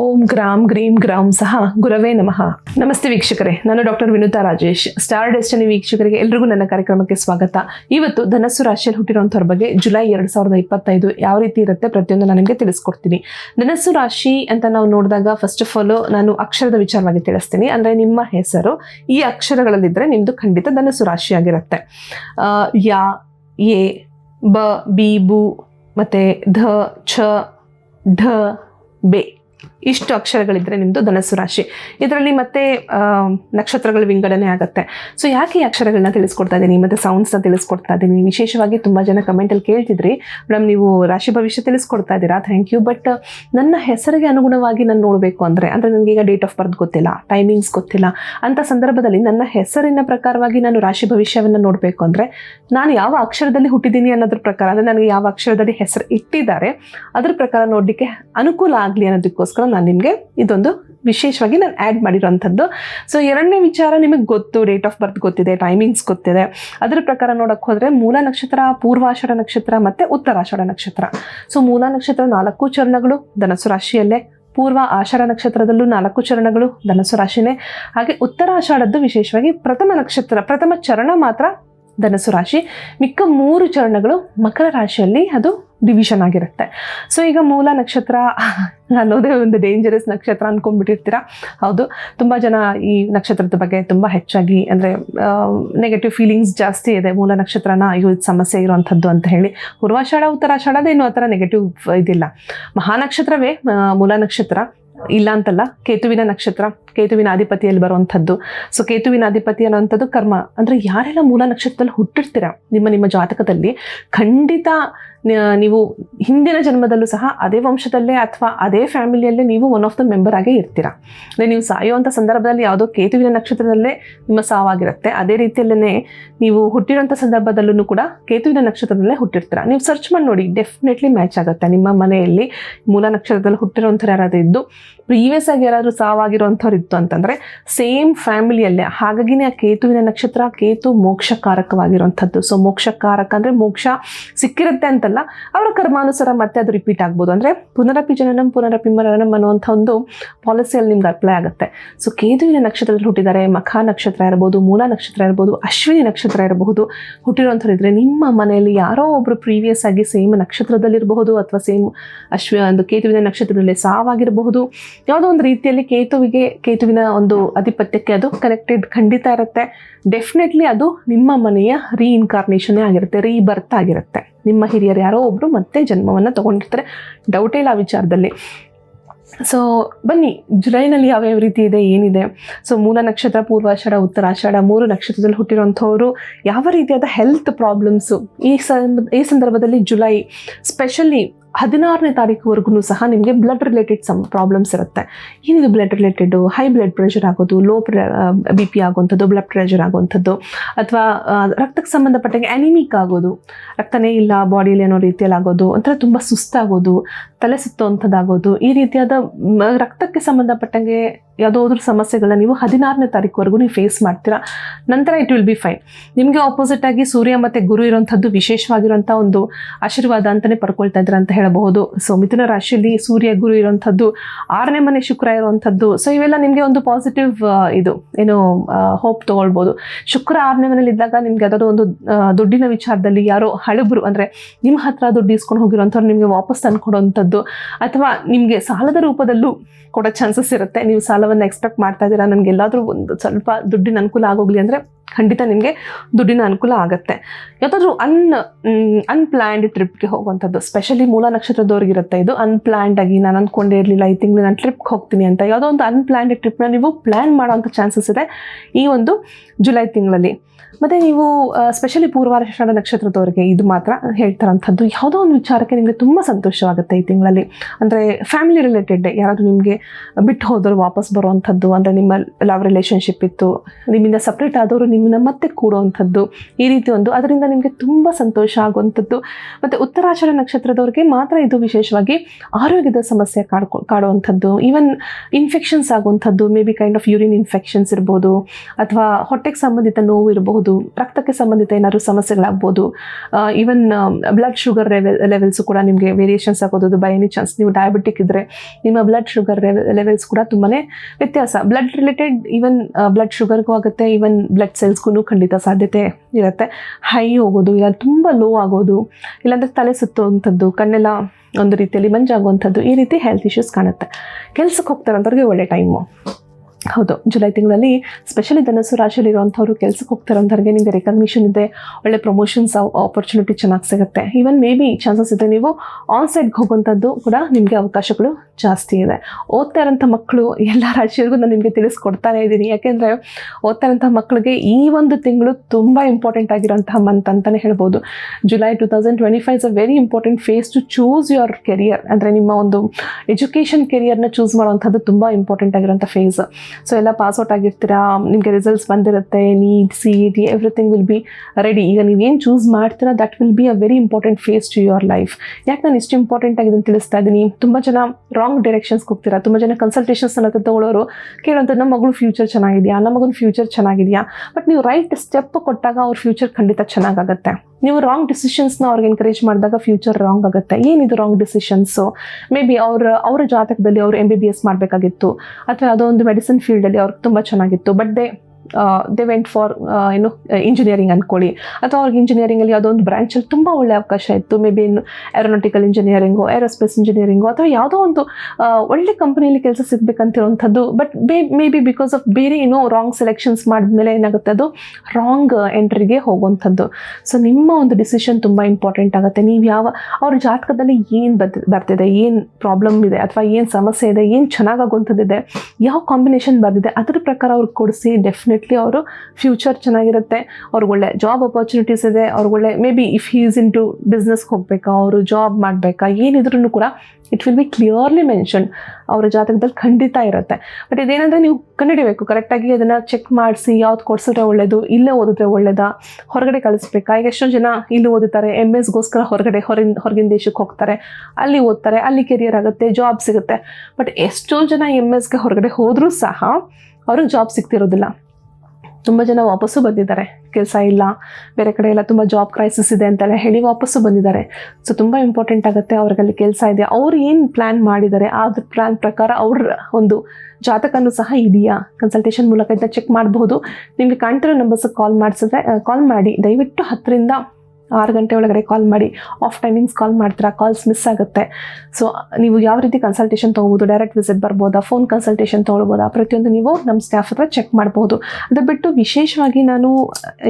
ಓಂ gram ಗ್ರೀಂ gram ಸಹ ಗುರವೇ ನಮಃ. ನಮಸ್ತೆ ವೀಕ್ಷಕರೇ, ನಾನು doctor Vinutha Rajesh. Star destiny ವೀಕ್ಷಕರಿಗೆ ಎಲ್ರಿಗೂ ನನ್ನ ಕಾರ್ಯಕ್ರಮಕ್ಕೆ ಸ್ವಾಗತ. ಇವತ್ತು ಧನಸ್ಸು ರಾಶಿಯಲ್ಲಿ ಹುಟ್ಟಿರುವಂಥವ್ರ ಬಗ್ಗೆ ಜುಲೈ ಎರಡು ಸಾವಿರದ ಇಪ್ಪತ್ತೈದು ಯಾವ ರೀತಿ ಇರುತ್ತೆ ಪ್ರತಿಯೊಂದು ನಾನು ನಿಮಗೆ ತಿಳಿಸ್ಕೊಡ್ತೀನಿ. ಧನಸ್ಸು ರಾಶಿ ಅಂತ ನಾವು ನೋಡಿದಾಗ ಫಸ್ಟ್ ಆಫ್ ಆಲ್ ನಾನು ಅಕ್ಷರದ ವಿಚಾರವಾಗಿ ತಿಳಿಸ್ತೀನಿ. ಅಂದರೆ ನಿಮ್ಮ ಹೆಸರು, ಈ ಅಕ್ಷರಗಳಲ್ಲಿದ್ದರೆ ನಿಮ್ಮದು ಖಂಡಿತ ಧನಸ್ಸು ರಾಶಿಯಾಗಿರುತ್ತೆ ಯಾ, ಎ, ಬ, ಬಿ, ಬು, ಮತ್ತು ಧ, ಛ, ಢ, ಬೆ. ಇಷ್ಟು ಅಕ್ಷರಗಳಿದ್ರೆ ನಿಮ್ಮದು ಧನಸ್ಸು ರಾಶಿ. ಇದರಲ್ಲಿ ಮತ್ತೆ ನಕ್ಷತ್ರಗಳ ವಿಂಗಡಣೆ ಆಗುತ್ತೆ. ಸೊ ಯಾಕೆ ಈ ಅಕ್ಷರಗಳನ್ನ ತಿಳಿಸ್ಕೊಡ್ತಾ ಇದ್ದೀನಿ ಮತ್ತು ಸೌಂಡ್ಸ್ನ ತಿಳಿಸ್ಕೊಡ್ತಾ ಇದ್ದೀನಿ ವಿಶೇಷವಾಗಿ ತುಂಬ ಜನ ಕಮೆಂಟಲ್ಲಿ ಕೇಳ್ತಿದ್ರಿ. ಮೇಡಮ್ ನೀವು ರಾಶಿ ಭವಿಷ್ಯ ತಿಳಿಸ್ಕೊಡ್ತಾ ಇದ್ದೀರಾ? ಥ್ಯಾಂಕ್ ಯು ಬಟ್ ನನ್ನ ಹೆಸರಿಗೆ ಅನುಗುಣವಾಗಿ ನಾನು ನೋಡಬೇಕು ಅಂದರೆ ಅಂದರೆ ನನಗೆ ಈಗ ಡೇಟ್ ಆಫ್ ಬರ್ತ್ ಗೊತ್ತಿಲ್ಲ ಟೈಮಿಂಗ್ಸ್ ಗೊತ್ತಿಲ್ಲ ಅಂಥ ಸಂದರ್ಭದಲ್ಲಿ ನನ್ನ ಹೆಸರಿನ ಪ್ರಕಾರವಾಗಿ ನಾನು ರಾಶಿ ಭವಿಷ್ಯವನ್ನು ನೋಡಬೇಕು ಅಂದರೆ, ನಾನು ಯಾವ ಅಕ್ಷರದಲ್ಲಿ ಹುಟ್ಟಿದ್ದೀನಿ ಅನ್ನೋದ್ರ ಪ್ರಕಾರ, ಅಂದರೆ ನನಗೆ ಯಾವ ಅಕ್ಷರದಲ್ಲಿ ಹೆಸರು ಇಟ್ಟಿದ್ದಾರೆ, ಅದ್ರ ಪ್ರಕಾರ ನೋಡಲಿಕ್ಕೆ ಅನುಕೂಲ ಆಗಲಿ ಅನ್ನೋದಕ್ಕೋಸ್ಕರ. ನಾನು ನಿಮಗೆ ಇದೊಂದು ವಿಶೇಷವಾಗಿ ನಾನು ಆ್ಯಡ್ ಮಾಡಿರೋಂಥದ್ದು. ಸೊ ಎರಡನೇ ವಿಚಾರ ನಿಮಗೆ ಗೊತ್ತು ಡೇಟ್ ಆಫ್ ಬರ್ತ್ ಗೊತ್ತಿದೆ ಟೈಮಿಂಗ್ಸ್ ಗೊತ್ತಿದೆ. ಅದರ ಪ್ರಕಾರ ನೋಡೋಕ್ಕೆ ಹೋದರೆ ಮೂಲ ನಕ್ಷತ್ರ, ಪೂರ್ವಾಷಾಢ ನಕ್ಷತ್ರ ಮತ್ತು ಉತ್ತರಾಷಾಢ ನಕ್ಷತ್ರ. ಸೊ ಮೂಲ ನಕ್ಷತ್ರ ನಾಲ್ಕು ಚರಣಗಳು ಧನಸು ರಾಶಿಯಲ್ಲೇ. ಪೂರ್ವ ಆಷಾಢ ನಕ್ಷತ್ರದಲ್ಲೂ ನಾಲ್ಕು ಚರಣಗಳು ಧನಸು ರಾಶಿನೇ. ಹಾಗೆ ಉತ್ತರಾಷಾಢದ್ದು ವಿಶೇಷವಾಗಿ ಪ್ರಥಮ ನಕ್ಷತ್ರ, ಪ್ರಥಮ ಚರಣ ಮಾತ್ರ ಧನಸು ರಾಶಿ. ಮಿಕ್ಕ ಮೂರು ಚರಣಗಳು ಮಕರ ರಾಶಿಯಲ್ಲಿ ಅದು ಡಿವಿಷನ್ ಆಗಿರುತ್ತೆ. ಸೊ ಈಗ ಮೂಲ ನಕ್ಷತ್ರ ಅನ್ನೋದೇ ಒಂದು ಡೇಂಜರಸ್ ನಕ್ಷತ್ರ ಅಂದ್ಕೊಂಡ್ಬಿಟ್ಟಿರ್ತೀರ ಹೌದು. ತುಂಬ ಜನ ಈ ನಕ್ಷತ್ರದ ಬಗ್ಗೆ ತುಂಬ ಹೆಚ್ಚಾಗಿ, ಅಂದರೆ ನೆಗೆಟಿವ್ ಫೀಲಿಂಗ್ಸ್ ಜಾಸ್ತಿ ಇದೆ ಮೂಲ ನಕ್ಷತ್ರನ, ಅಯ್ಯೋ, ಇದು ಸಮಸ್ಯೆ ಇರುವಂಥದ್ದು ಅಂತ ಹೇಳಿ. ಪೂರ್ವಾಷಾಢ ಉತ್ತರಾಷಾಢದೇನು ಆ ಥರ ನೆಗೆಟಿವ್ ಇದಿಲ್ಲ. ಮಹಾನಕ್ಷತ್ರವೇ ಮೂಲ ನಕ್ಷತ್ರ, ಇಲ್ಲ ಅಂತಲ್ಲ, ಕೇತುವಿನ ನಕ್ಷತ್ರ ಕೇತುವಿನ ಅಧಿಪತಿಯಲ್ಲಿ ಬರುವಂಥದ್ದು. ಸೊ ಕೇತುವಿನ ಅಧಿಪತಿ ಅನ್ನೋವಂಥದ್ದು ಕರ್ಮ. ಅಂದರೆ ಯಾರೆಲ್ಲ ಮೂಲ ನಕ್ಷತ್ರದಲ್ಲಿ ಹುಟ್ಟಿರ್ತೀರ ನಿಮ್ಮ ನಿಮ್ಮ ಜಾತಕದಲ್ಲಿ, ಖಂಡಿತ ನೀವು ಹಿಂದಿನ ಜನ್ಮದಲ್ಲೂ ಸಹ ಅದೇ ವಂಶದಲ್ಲೇ ಅಥವಾ ಅದೇ ಫ್ಯಾಮಿಲಿಯಲ್ಲೇ ನೀವು ಒನ್ ಆಫ್ ದ ಮೆಂಬರ್ ಆಗೇ ಇರ್ತೀರ. ಅಂದರೆ ನೀವು ಸಾಯುವಂಥ ಸಂದರ್ಭದಲ್ಲಿ ಯಾವುದೋ ಕೇತುವಿನ ನಕ್ಷತ್ರದಲ್ಲೇ ನಿಮ್ಮ ಸಾವಾಗಿರುತ್ತೆ. ಅದೇ ರೀತಿಯಲ್ಲೇ ನೀವು ಹುಟ್ಟಿರೋಂಥ ಸಂದರ್ಭದಲ್ಲೂ ಕೂಡ ಕೇತುವಿನ ನಕ್ಷತ್ರದಲ್ಲೇ ಹುಟ್ಟಿರ್ತೀರ. ನೀವು ಸರ್ಚ್ ಮಾಡಿ ನೋಡಿ ಡೆಫಿನೆಟ್ಲಿ ಮ್ಯಾಚ್ ಆಗುತ್ತೆ. ನಿಮ್ಮ ಮನೆಯಲ್ಲಿ ಮೂಲ ನಕ್ಷತ್ರದಲ್ಲಿ ಹುಟ್ಟಿರೋಂಥವ್ರು ಯಾರಾದರೂ ಇದ್ದು ಪ್ರೀವಿಯಸ್ ಆಗಿ ಯಾರಾದರೂ ಸಾವಾಗಿರೋಂಥವ್ರು ಇತ್ತು ಅಂತಂದರೆ ಸೇಮ್ ಫ್ಯಾಮಿಲಿಯಲ್ಲೇ ಹಾಗಾಗಿನೇ ಆ ಕೇತುವಿನ ನಕ್ಷತ್ರ ಕೇತು ಮೋಕ್ಷಕಾರಕವಾಗಿರುವಂಥದ್ದು. ಸೊ ಮೋಕ್ಷಕಾರಕ ಅಂದರೆ ಮೋಕ್ಷ ಸಿಕ್ಕಿರುತ್ತೆ ಅಂತಲ್ಲ, ಅವರ ಕರ್ಮಾನುಸಾರ ಮತ್ತೆ ಅದು ರಿಪೀಟ್ ಆಗ್ಬೋದು. ಅಂದರೆ ಪುನರಪಿ ಜನನಂ, ಪುನರಪಿ ಮರಣಂ ಅನ್ನುವಂಥ ಒಂದು ಪಾಲಿಸಿಯಲ್ಲಿ ನಿಮ್ಗೆ ಅಪ್ಲೈ ಆಗುತ್ತೆ. ಸೊ ಕೇತುವಿನ ನಕ್ಷತ್ರದಲ್ಲಿ ಹುಟ್ಟಿದ್ದಾರೆ ಮಖ ನಕ್ಷತ್ರ ಇರ್ಬೋದು, ಮೂಲ ನಕ್ಷತ್ರ ಇರ್ಬೋದು, ಅಶ್ವಿನಿ ನಕ್ಷತ್ರ ಇರಬಹುದು. ಹುಟ್ಟಿರೋಂಥವ್ರು ಇದ್ರೆ ನಿಮ್ಮ ಮನೆಯಲ್ಲಿ ಯಾರೋ ಒಬ್ಬರು ಪ್ರೀವಿಯಸ್ ಆಗಿ ಸೇಮ್ ನಕ್ಷತ್ರದಲ್ಲಿರಬಹುದು ಅಥವಾ ಸೇಮ್ ಅಶ್ವ, ಒಂದು ಕೇತುವಿನ ನಕ್ಷತ್ರದಲ್ಲಿ ಸಾವಾಗಿರಬಹುದು. ಯಾವುದೋ ಒಂದು ರೀತಿಯಲ್ಲಿ ಕೇತುವಿಗೆ ಕೇತುವಿನ ಒಂದು ಆಧಿಪತ್ಯಕ್ಕೆ ಅದು ಕನೆಕ್ಟೆಡ್ ಖಂಡಿತ ಇರುತ್ತೆ. ಡೆಫಿನೆಟ್ಲಿ ಅದು ನಿಮ್ಮ ಮನೆಯ ರೀಇನ್ಕಾರ್ನೇಷನ್ನೇ ಆಗಿರುತ್ತೆ ರೀಬರ್ತ್ ಆಗಿರುತ್ತೆ. ನಿಮ್ಮ ಹಿರಿಯರು ಯಾರೋ ಒಬ್ಬರು ಮತ್ತೆ ಜನ್ಮವನ್ನು ತೊಗೊಂಡಿರ್ತಾರೆ. ಡೌಟೇ ಇಲ್ಲ ಆ ವಿಚಾರದಲ್ಲಿ. ಸೊ ಬನ್ನಿ, ಜುಲೈನಲ್ಲಿ ಯಾವ್ಯಾವ ರೀತಿ ಇದೆ, ಏನಿದೆ? ಸೊ ಮೂಲ ನಕ್ಷತ್ರ, ಪೂರ್ವಾಷಾಢ, ಉತ್ತರಾಷಾಢ, ಮೂರು ನಕ್ಷತ್ರದಲ್ಲಿ ಹುಟ್ಟಿರುವಂಥವ್ರು, ಯಾವ ರೀತಿಯಾದ ಹೆಲ್ತ್ ಪ್ರಾಬ್ಲಮ್ಸು ಈ ಈ ಸಂದರ್ಭದಲ್ಲಿ ಜುಲೈ ಸ್ಪೆಷಲಿ ಹದಿನಾರನೇ ತಾರೀಕುವರೆಗೂ ಸಹ ನಿಮಗೆ ಬ್ಲಡ್ ರಿಲೇಟೆಡ್ ಸಮ್ ಪ್ರಾಬ್ಲಮ್ಸ್ ಇರುತ್ತೆ. ಏನಿದು blood related high blood pressure ಆಗೋದು ಲೋ ಬಿ ಪಿ ಆಗುವಂಥದ್ದು ಬ್ಲಡ್ ಪ್ರೆಷರ್ ಆಗುವಂಥದ್ದು, ಅಥವಾ ರಕ್ತಕ್ಕೆ ಸಂಬಂಧಪಟ್ಟಂಗೆ ಅನಿಮಿಕ್ ಆಗೋದು, ರಕ್ತನೇ ಇಲ್ಲ ಬಾಡಿಯಲ್ಲಿ ಏನೋ ರೀತಿಯಲ್ಲಿ ಆಗೋದು ಒಂಥರ ತುಂಬ ಸುಸ್ತಾಗೋದು, ತಲೆ ಸುತ್ತುವಂಥದ್ದಾಗೋದು, ಈ ರೀತಿಯಾದ ರಕ್ತಕ್ಕೆ ಸಂಬಂಧಪಟ್ಟಂಗೆ ಯಾವುದಾದ್ರೂ ಸಮಸ್ಯೆಗಳನ್ನ ನೀವು ಹದಿನಾರನೇ ತಾರೀಕುವರೆಗೂ ನೀವು ಫೇಸ್ ಮಾಡ್ತೀರಾ. ನಂತರ ಇಟ್ ವಿಲ್ ಬಿ ಫೈನ್ ನಿಮಗೆ ಆಪೋಸಿಟ್ ಆಗಿ ಸೂರ್ಯ ಮತ್ತು ಗುರು ಇರೋಂಥದ್ದು ವಿಶೇಷವಾಗಿರುವಂಥ ಒಂದು ಆಶೀರ್ವಾದ ಅಂತಲೇ ಪಡ್ಕೊಳ್ತಾ ಇದ್ದೀರಾ ಅಂತ ಹೇಳಬಹುದು. ಸೊ ಮಿಥುನ ರಾಶಿಯಲ್ಲಿ ಸೂರ್ಯ ಗುರು ಇರುವಂಥದ್ದು, ಆರನೇ ಮನೆ ಶುಕ್ರ ಇರುವಂಥದ್ದು. ಸೊ ಇವೆಲ್ಲ ನಿಮಗೆ ಒಂದು ಪಾಸಿಟಿವ್ ಇದು, ಏನು ಹೋಪ್ ತೊಗೊಳ್ಬೋದು ಶುಕ್ರ ಆರನೇ ಮನೇಲಿ ಇದ್ದಾಗ ನಿಮ್ಗೆ ಯಾವುದಾದ್ರು ಒಂದು ದುಡ್ಡಿನ ವಿಚಾರದಲ್ಲಿ ಯಾರೋ ಹಳಬರು, ಅಂದರೆ ನಿಮ್ಮ ಹತ್ರ ದುಡ್ಡು ಇಸ್ಕೊಂಡು ಹೋಗಿರೋಂಥವ್ರು ನಿಮಗೆ ವಾಪಸ್ ತಂದ್ಕೊಡೋವಂಥದ್ದು, ಅಥವಾ ನಿಮಗೆ ಸಾಲದ ರೂಪದಲ್ಲೂ ಕೊಡೋ ಚಾನ್ಸಸ್ ಇರುತ್ತೆ. ನೀವು ಸಾಲವನ್ನು ಎಕ್ಸ್ಪೆಕ್ಟ್ ಮಾಡ್ತಾ ಇದ್ದೀರಾ ನನಗೆ ಎಲ್ಲಾದರೂ ಒಂದು ಸ್ವಲ್ಪ ದುಡ್ಡಿನ ಅನುಕೂಲ ಆಗೋಗ್ಲಿ ಅಂದರೆ ಖಂಡಿತ ನಿಮಗೆ ದುಡ್ಡಿನ ಅನುಕೂಲ ಆಗುತ್ತೆ. ಯಾವುದಾದ್ರೂ ಅನ್ ಅನ್ಪ್ಲ್ಯಾಂಡ್ ಟ್ರಿಪ್ಗೆ ಹೋಗುವಂಥದ್ದು ಸ್ಪೆಷಲಿ ಮೂಲ ನಕ್ಷತ್ರದವ್ರಿಗಿರುತ್ತೆ ಇದು ಅನ್ಪ್ಲ್ಯಾಂಡ್ ಆಗಿ ನಾನು ಅಂದ್ಕೊಂಡೇ ಇರಲಿಲ್ಲ, ಈ ತಿಂಗಳು ನಾನು ಟ್ರಿಪ್ಗೆ ಹೋಗ್ತೀನಿ ಅಂತ. ಯಾವುದೋ ಒಂದು ಅನ್ಪ್ಲ್ಯಾಂಡ್ ಟ್ರಿಪ್ನ ನೀವು ಪ್ಲ್ಯಾನ್ ಮಾಡೋವಂಥ ಚಾನ್ಸಸ್ ಇದೆ ಈ ಒಂದು ಜುಲೈ ತಿಂಗಳಲ್ಲಿ. ಮತ್ತು ನೀವು ಸ್ಪೆಷಲಿ ಪೂರ್ವಾಷಾಢ ನಕ್ಷತ್ರದವರಿಗೆ ಇದು ಮಾತ್ರ ಹೇಳ್ತಾರಂಥದ್ದು. ಯಾವುದೋ ಒಂದು ವಿಚಾರಕ್ಕೆ ನಿಮಗೆ ತುಂಬ ಸಂತೋಷವಾಗುತ್ತೆ ಈ ತಿಂಗಳಲ್ಲಿ. ಅಂದರೆ ಫ್ಯಾಮಿಲಿ ರಿಲೇಟೆಡ್ ಯಾರಾದರೂ ನಿಮಗೆ ಬಿಟ್ಟು ಹೋದವರು ವಾಪಸ್ ಬರುವಂಥದ್ದು, ಅಂದರೆ ನಿಮ್ಮ ಲವ್ ರಿಲೇಷನ್ಶಿಪ್ ಇತ್ತು, ನಿಮ್ಮಿಂದ ಸಪ್ರೇಟ್ ಆದವರು ನಿಮ್ಮನ್ನ ಮತ್ತೆ ಕೂಡುವಂಥದ್ದು ಈ ರೀತಿ ಒಂದು, ಅದರಿಂದ ನಿಮಗೆ ತುಂಬ ಸಂತೋಷ ಆಗುವಂಥದ್ದು. ಮತ್ತು ಉತ್ತರಾಚಾರ ನಕ್ಷತ್ರದವ್ರಿಗೆ ಮಾತ್ರ ಇದು ವಿಶೇಷವಾಗಿ ಆರೋಗ್ಯದ ಸಮಸ್ಯೆ ಕಾಡ್ಕೊ, ಕಾಡುವಂಥದ್ದು. ಈವನ್ ಇನ್ಫೆಕ್ಷನ್ಸ್ ಆಗುವಂಥದ್ದು may be kind of urine infections ಇರ್ಬೋದು, ಅಥವಾ ಹೊಟ್ಟೆಗೆ ಸಂಬಂಧಿತ ನೋವು ಇರಬಹುದು ರಕ್ತಕ್ಕೆ ಸಂಬಂಧಿತ ಏನಾದರೂ ಸಮಸ್ಯೆಗಳಾಗ್ಬೋದು. Even blood sugar level levels ಕೂಡ ನಿಮಗೆ ವೇರಿಯೇಷನ್ಸ್ ಆಗೋದು ಬೈ ಎನಿ ಚಾನ್ಸ್ ನೀವು ಡಯಾಬಿಟಿಕ್ ಇದ್ದರೆ ನಿಮ್ಮ ಬ್ಲಡ್ ಶುಗರ್ ಲೆವೆಲ್ಸ್ ಕೂಡ ತುಂಬಾ ವ್ಯತ್ಯಾಸ. ಬ್ಲಡ್ ರಿಲೇಟೆಡ್ ಈವನ್ ಬ್ಲಡ್ ಶುಗರ್ಗೂ ಆಗುತ್ತೆ ಈವನ್ ಬ್ಲಡ್ ಸೆಲ್ಸ್ಗೂ ಖಂಡಿತ ಸಾಧ್ಯತೆ ಇರುತ್ತೆ. ಹೈ ಹೋಗೋದು, ಇಲ್ಲ ತುಂಬ ಲೋ ಆಗೋದು, ಇಲ್ಲಾಂದರೆ ತಲೆ ಸುತ್ತುವಂಥದ್ದು, ಕಣ್ಣೆಲ್ಲ ಒಂದು ರೀತಿಯಲ್ಲಿ ಮಂಜಾಗುವಂಥದ್ದು, ಈ ರೀತಿ ಹೆಲ್ತ್ ಇಶ್ಯೂಸ್ ಕಾಣುತ್ತೆ. ಕೆಲಸಕ್ಕೆ ಹೋಗ್ತಾರಂಥವ್ರಿಗೆ ಒಳ್ಳೆ ಟೈಮು ಹೌದು. ಜುಲೈ ತಿಂಗಳಲ್ಲಿ ಸ್ಪೆಷಲಿ ಧನಸ್ಸು ರಾಶಿಯಲ್ಲಿರುವಂಥವ್ರು ಕೆಲಸಕ್ಕೆ ಹೋಗ್ತಾರಂಥವ್ರಿಗೆ ನಿಮಗೆ ರೆಕಗ್ನಿಷನ್ ಇದೆ. ಒಳ್ಳೆ ಪ್ರಮೋಷನ್ಸ್ ಆಪರ್ಚುನಿಟಿ ಚೆನ್ನಾಗಿ ಸಿಗುತ್ತೆ. ಈವನ್ ಮೇ ಬಿ ಚಾನ್ಸಸ್ ಇದೆ ನೀವು ಆನ್ ಸೈಡ್ಗೆ ಹೋಗುವಂಥದ್ದು ಕೂಡ ನಿಮಗೆ ಅವಕಾಶಗಳು ಜಾಸ್ತಿ ಇದೆ. ಓದ್ತಾ ಇರೋಂಥ ಮಕ್ಕಳು ಎಲ್ಲ ರಾಶಿಯವ್ರಿಗೂ ನಾನು ನಿಮಗೆ ತಿಳಿಸ್ಕೊಡ್ತಾನೆ ಇದ್ದೀನಿ. ಯಾಕೆಂದರೆ ಓದ್ತಾ ಇರೋಂಥ ಮಕ್ಕಳಿಗೆ ಈ ಒಂದು ತಿಂಗಳು ತುಂಬ ಇಂಪಾರ್ಟೆಂಟ್ ಆಗಿರೋಂಥ ಮಂತ್ ಅಂತಲೇ ಹೇಳ್ಬೋದು. July two thousand twenty five is a very important phase to choose your career ಅಂದರೆ ನಿಮ್ಮ ಒಂದು ಎಜುಕೇಷನ್ ಕೆರಿಯರ್ನ ಚೂಸ್ ಮಾಡುವಂಥದ್ದು ತುಂಬ ಇಂಪಾರ್ಟೆಂಟ್ ಆಗಿರೋಂಥ ಫೇಸ್ ಸೊ ಎಲ್ಲ ಪಾಸ್ಔಟ್ ಆಗಿರ್ತೀರಾ? ನಿಮಗೆ ರಿಸಲ್ಟ್ಸ್ ಬಂದಿರುತ್ತೆ NEET C E T everything will be ready ಈಗ ನೀವೇನು ಚೂಸ್ ಮಾಡ್ತೀರಾ that will be a very important phase to your life ಯಾಕೆ ನಾನು ಇಷ್ಟು ಇಂಪಾರ್ಟೆಂಟ್ ಆಗಿದೆ ಅಂತ ತಿಳಿಸ್ತಾ ಇದ್ದೀನಿ ತುಂಬ ಜನ ರಾಂಗ್ ಡೈರೆಕ್ಷನ್ಸ್ಗೆ ಹೋಗ್ತೀರಾ. ತುಂಬ ಜನ ಕನ್ಸಲ್ಟೇಷನ್ಸ್ ಅನ್ನೋದು ತಗೊಳ್ಳೋರು ಕೇಳೋಂಥದ್ದು ನಮ್ಮ ಮಗಳು ಫ್ಯೂಚರ್ ಚೆನ್ನಾಗಿದೆಯಾ? ನಮ್ಮ ಮಗನ ಫ್ಯೂಚರ್ ಚೆನ್ನಾಗಿದೆಯಾ? ಬಟ್ ನೀವು ರೈಟ್ ಸ್ಟೆಪ್ ಕೊಟ್ಟಾಗ ಅವ್ರ ಫ್ಯೂಚರ್ ಖಂಡಿತ ಚೆನ್ನಾಗಾಗುತ್ತೆ. ನೀವು ರಾಂಗ್ ಡಿಸಿಷನ್ಸ್ನ ಅವ್ರಿಗೆ ಎನ್ಕರೇಜ್ ಮಾಡಿದಾಗ ಫ್ಯೂಚರ್ ರಾಂಗ್ ಆಗುತ್ತೆ. ಏನಿದು ರಾಂಗ್ ಡಿಸಿಷನ್ಸು ಮೇ ಬಿ ಅವ್ರ, ಅವರ ಜಾತಕದಲ್ಲಿ ಅವರು ಎಂ ಬಿ ಬಿ ಎಸ್ ಮಾಡಬೇಕಾಗಿತ್ತು. ಅಥವಾ ಯಾವುದೋ ಒಂದು ಮೆಡಿಸಿನ್ ಫೀಲ್ಡಲ್ಲಿ ಅವ್ರಿಗೆ ತುಂಬ ಚೆನ್ನಾಗಿತ್ತು. But they they went for ಏನು ಇಂಜಿನಿಯರಿಂಗ್ ಅಂದ್ಕೊಳ್ಳಿ ಅಥವಾ ಅವ್ರಿಗೆ ಇಂಜಿನಿಯರಿಂಗಲ್ಲಿ ಯಾವುದೋ ಒಂದು ಬ್ರಾಂಚಲ್ಲಿ ತುಂಬ ಒಳ್ಳೆ ಅವಕಾಶ ಇತ್ತು. ಮೇ ಬಿ ಇನ್ನು ಏರೋನಾಟಿಕಲ್ ಇಂಜಿನಿಯರಿಂಗು ಏರೋಸ್ಪೇಸ್ ಇಂಜಿನಿಯರಿಂಗು ಅಥವಾ ಯಾವುದೋ ಒಂದು ಒಳ್ಳೆ ಕಂಪನಿಯಲ್ಲಿ ಕೆಲಸ ಸಿಗಬೇಕಂತಿರುವಂಥದ್ದು. ಬಟ್ ಬೇ ಮೇ ಬಿ ಬಿಕಾಸ್ ಆಫ್ ಬೇರೆ ಏನು ರಾಂಗ್ ಸೆಲೆಕ್ಷನ್ಸ್ ಮಾಡಿದ್ಮೇಲೆ ಏನಾಗುತ್ತೆ? ಅದು ರಾಂಗ್ ಎಂಟ್ರಿಗೆ ಹೋಗುವಂಥದ್ದು. ಸೊ ನಿಮ್ಮ ಒಂದು ಡಿಸಿಷನ್ ತುಂಬ ಇಂಪಾರ್ಟೆಂಟ್ ಆಗುತ್ತೆ. ನೀವು ಯಾವ, ಅವ್ರ ಜಾತಕದಲ್ಲಿ ಏನು ಬದ್, ಬರ್ತಿದೆ? ಏನು ಪ್ರಾಬ್ಲಮ್ ಇದೆ? ಅಥವಾ ಏನು ಸಮಸ್ಯೆ ಇದೆ? ಏನು ಚೆನ್ನಾಗಾಗುವಂಥದ್ದಿದೆ ಯಾವ ಕಾಂಬಿನೇಷನ್ ಬರ್ತಿದೆ ಅದ್ರ ಪ್ರಕಾರ ಅವ್ರಿಗೆ ಕೊಡಿಸಿ ಡೆಫಿನೆಟ್ಲಿ ಅವರು ಫ್ಯೂಚರ್ ಚೆನ್ನಾಗಿರುತ್ತೆ. ಅವ್ರಿಗೊಳ್ಳೆ ಜಾಬ್ ಅಪರ್ಚುನಿಟೀಸ್ ಇದೆ. ಅವ್ರಿಗೊಳ್ಳೆ may be if he's into ಬಿಸ್ನೆಸ್ಗೆ ಹೋಗ್ಬೇಕಾ, ಅವರು ಜಾಬ್ ಮಾಡಬೇಕಾ ಏನಿದ್ರೂ ಕೂಡ it will be clearly mention ಅವರ ಜಾತಕದಲ್ಲಿ ಖಂಡಿತ ಇರುತ್ತೆ. ಬಟ್ ಇದೇನಂದರೆ ನೀವು ಕಂಡುಹಿಡಿಬೇಕು. ಕರೆಕ್ಟಾಗಿ ಅದನ್ನು ಚೆಕ್ ಮಾಡಿಸಿ ಯಾವ್ದು ಕೊಡಿಸಿದ್ರೆ ಒಳ್ಳೇದು, ಇಲ್ಲೇ ಓದಿದ್ರೆ ಒಳ್ಳೇದಾ, ಹೊರಗಡೆ ಕಳಿಸ್ಬೇಕಾ? ಈಗ ಎಷ್ಟೋ ಜನ ಇಲ್ಲಿ ಓದುತ್ತಾರೆ ಎಂ ಎಸ್ಗೋಸ್ಕರ ಹೊರಗಡೆ ಹೊರಗಿನ ಹೊರಗಿನ ದೇಶಕ್ಕೆ ಹೋಗ್ತಾರೆ. ಅಲ್ಲಿ ಓದ್ತಾರೆ, ಅಲ್ಲಿ ಕೆರಿಯರ್ ಆಗುತ್ತೆ ಜಾಬ್ ಸಿಗುತ್ತೆ. ಬಟ್ ಎಷ್ಟೋ ಜನ ಎಂ ಎಸ್ಗೆ ಹೊರಗಡೆ ಹೋದರೂ ಸಹ ಅವ್ರಿಗೆ ಜಾಬ್ ಸಿಗ್ತಿರೋದಿಲ್ಲ. ತುಂಬ ಜನ ವಾಪಸ್ಸು ಬಂದಿದ್ದಾರೆ. ಕೆಲಸ ಇಲ್ಲ, ಬೇರೆ ಕಡೆ ಎಲ್ಲ ತುಂಬ ಜಾಬ್ ಕ್ರೈಸಿಸ್ ಇದೆ ಅಂತೆಲ್ಲ ಹೇಳಿ ವಾಪಸ್ಸು ಬಂದಿದ್ದಾರೆ. ಸೊ ತುಂಬ ಇಂಪಾರ್ಟೆಂಟ್ ಆಗುತ್ತೆ ಅವ್ರಿಗಲ್ಲಿ ಕೆಲಸ ಇದೆ. ಅವ್ರು ಏನು ಪ್ಲ್ಯಾನ್ ಮಾಡಿದ್ದಾರೆ? ಆ ಪ್ಲ್ಯಾನ್ ಪ್ರಕಾರ ಅವ್ರ ಒಂದು ಜಾತಕನು ಸಹ ಇದೆಯಾ? ಕನ್ಸಲ್ಟೇಷನ್ ಮೂಲಕ ಇದನ್ನ ಚೆಕ್ ಮಾಡಬಹುದು. ನಿಮಗೆ ಕಾಣ್ತಿರೋ ನಂಬರ್ಸ್ ಕಾಲ್ ಮಾಡಿಸಿದ್ರೆ ಕಾಲ್ ಮಾಡಿ. ದಯವಿಟ್ಟು ಹತ್ತರಿಂದ ಆರು ಗಂಟೆ ಒಳಗಡೆ ಕಾಲ್ ಮಾಡಿ ಆಫ್ ಟೈಮಿಂಗ್ಸ್ ಕಾಲ್ ಮಾಡ್ತೀರಾ? ಕಾಲ್ಸ್ ಮಿಸ್ ಆಗುತ್ತೆ. ಸೊ ನೀವು ಯಾವ ರೀತಿ ಕನ್ಸಲ್ಟೇಷನ್ ತೊಗೋಬೋದು? ಡೈರೆಕ್ಟ್ ವಿಸಿಟ್ ಬರ್ಬೋದಾ? ಫೋನ್ ಕನ್ಸಲ್ಟೇಷನ್ ತೊಗೊಳ್ಬೋದಾ? ಪ್ರತಿಯೊಂದು ನೀವು ನಮ್ಮ ಸ್ಟಾಫ್ ಹತ್ರ ಚೆಕ್ ಮಾಡ್ಬೋದು. ಅದು ಬಿಟ್ಟು ವಿಶೇಷವಾಗಿ ನಾನು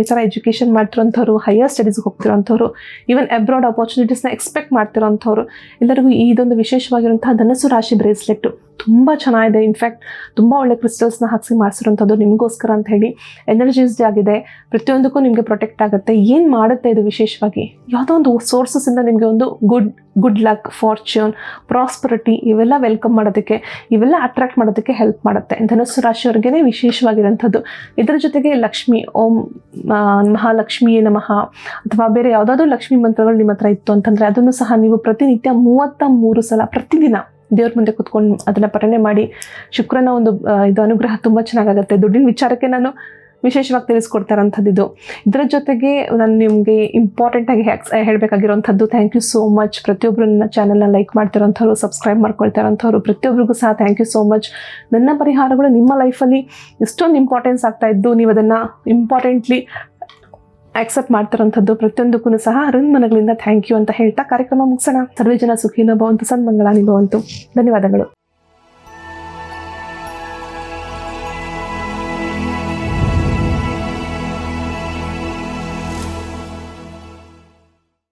ಈ ಥರ ಎಜುಕೇಷನ್ ಮಾಡ್ತಿರೋಂಥವ್ರು ಹೈಯರ್ ಸ್ಟಡೀಸ್ಗೆ ಹೋಗ್ತಿರೋಂಥವ್ರು ಈವನ್ ಅಬ್ರಾಡ್ ಆಪರ್ಚುನಿಟೀಸ್ನ ಎಕ್ಸ್ಪೆಕ್ಟ್ ಮಾಡ್ತಿರೋಂಥವ್ರು, ಎಲ್ಲರಿಗೂ ಇದೊಂದು ವಿಶೇಷವಾಗಿರುವಂತಹ ಧನಸ್ಸು ರಾಶಿ ಬ್ರೇಸ್ಲೆಟ್ಟು ತುಂಬ ಚೆನ್ನಾಗಿದೆ. ಇನ್ಫ್ಯಾಕ್ಟ್ ತುಂಬ ಒಳ್ಳೆ ಕ್ರಿಸ್ಟಲ್ಸ್ನ ಹಾಕಿಸಿ ಮಾಡಿಸಿರೋಂಥದ್ದು ನಿಮಗೋಸ್ಕರ ಅಂತ ಹೇಳಿ ಎನರ್ಜಿಸ್ಡ್ ಆಗಿದೆ. ಪ್ರತಿಯೊಂದಕ್ಕೂ ನಿಮಗೆ ಪ್ರೊಟೆಕ್ಟ್ ಆಗುತ್ತೆ. ಏನು ಮಾಡುತ್ತೆ ಇದು ವಿಶೇಷವಾಗಿ? ಯಾವುದೋ ಒಂದು ಸೋರ್ಸಸ್ಸಿಂದ ನಿಮಗೆ ಒಂದು good good luck fortune prosperity ಇವೆಲ್ಲ ವೆಲ್ಕಮ್ ಮಾಡೋದಕ್ಕೆ, ಇವೆಲ್ಲ ಅಟ್ರಾಕ್ಟ್ ಮಾಡೋದಕ್ಕೆ ಹೆಲ್ಪ್ ಮಾಡುತ್ತೆ. ಧನುಸ್ಸು ರಾಶಿಯವ್ರಿಗೆ ವಿಶೇಷವಾಗಿರೋಂಥದ್ದು ಇದರ ಜೊತೆಗೆ ಲಕ್ಷ್ಮಿ, ಓಂ ಮಹಾಲಕ್ಷ್ಮಿಯೇ ನಮಃ. ಅಥವಾ ಬೇರೆ ಯಾವುದಾದ್ರೂ ಲಕ್ಷ್ಮಿ ಮಂತ್ರಗಳು ನಿಮ್ಮ ಹತ್ರ ಇತ್ತು ಅಂತಂದರೆ ಅದನ್ನು ಸಹ ನೀವು ಪ್ರತಿನಿತ್ಯ ಮೂವತ್ತ ಮೂರು ಸಲ, ಪ್ರತಿದಿನ ದೇವ್ರ ಮುಂದೆ ಕುತ್ಕೊಂಡು ಅದನ್ನು ಪಠನೆ ಮಾಡಿ ಶುಕ್ರನ ಒಂದು ಇದು ಅನುಗ್ರಹ ತುಂಬ ಚೆನ್ನಾಗಾಗುತ್ತೆ. ದುಡ್ಡಿನ ವಿಚಾರಕ್ಕೆ ನಾನು ವಿಶೇಷವಾಗಿ ತಿಳಿಸ್ಕೊಡ್ತಾರಂಥದ್ದು ಇದು. ಇದರ ಜೊತೆಗೆ ನಾನು ನಿಮಗೆ ಇಂಪಾರ್ಟೆಂಟಾಗಿ ಹೇಳಬೇಕಾಗಿರೋಂಥದ್ದು ಥ್ಯಾಂಕ್ ಯು ಸೋ ಮಚ್ ಪ್ರತಿಯೊಬ್ಬರು ನನ್ನ ಚಾನಲ್ನ ಲೈಕ್ ಮಾಡ್ತಿರೋಂಥವ್ರು ಸಬ್ಸ್ಕ್ರೈಬ್ ಮಾಡ್ಕೊಳ್ತಾರಂಥವ್ರು ಪ್ರತಿಯೊಬ್ಬರಿಗೂ ಸಹ ಥ್ಯಾಂಕ್ ಯು ಸೋ ಮಚ್ ನನ್ನ ಪರಿಹಾರಗಳು ನಿಮ್ಮ ಲೈಫಲ್ಲಿ ಎಷ್ಟೊಂದು ಇಂಪಾರ್ಟೆನ್ಸ್ ಆಗ್ತಾ ಇದ್ದು ನೀವು ಅದನ್ನು ಇಂಪಾರ್ಟೆಂಟ್ಲಿ ಆಕ್ಸೆಪ್ಟ್ ಮಾಡ್ತಿರೋಂಥದ್ದು ಪ್ರತಿಯೊಂದಕ್ಕೂ ಸಹ ಮನಗಳಿಂದ ಥ್ಯಾಂಕ್ ಯು ಅಂತ ಹೇಳ್ತಾ ಕಾರ್ಯಕ್ರಮ ಮುಗಿಸೋಣ. ಸರ್ವೇ ಜನ ಸುಖಿನ ಭವಂತು ಸನ್ಮಂಗಳ ಭವಂತು. ಧನ್ಯವಾದಗಳು.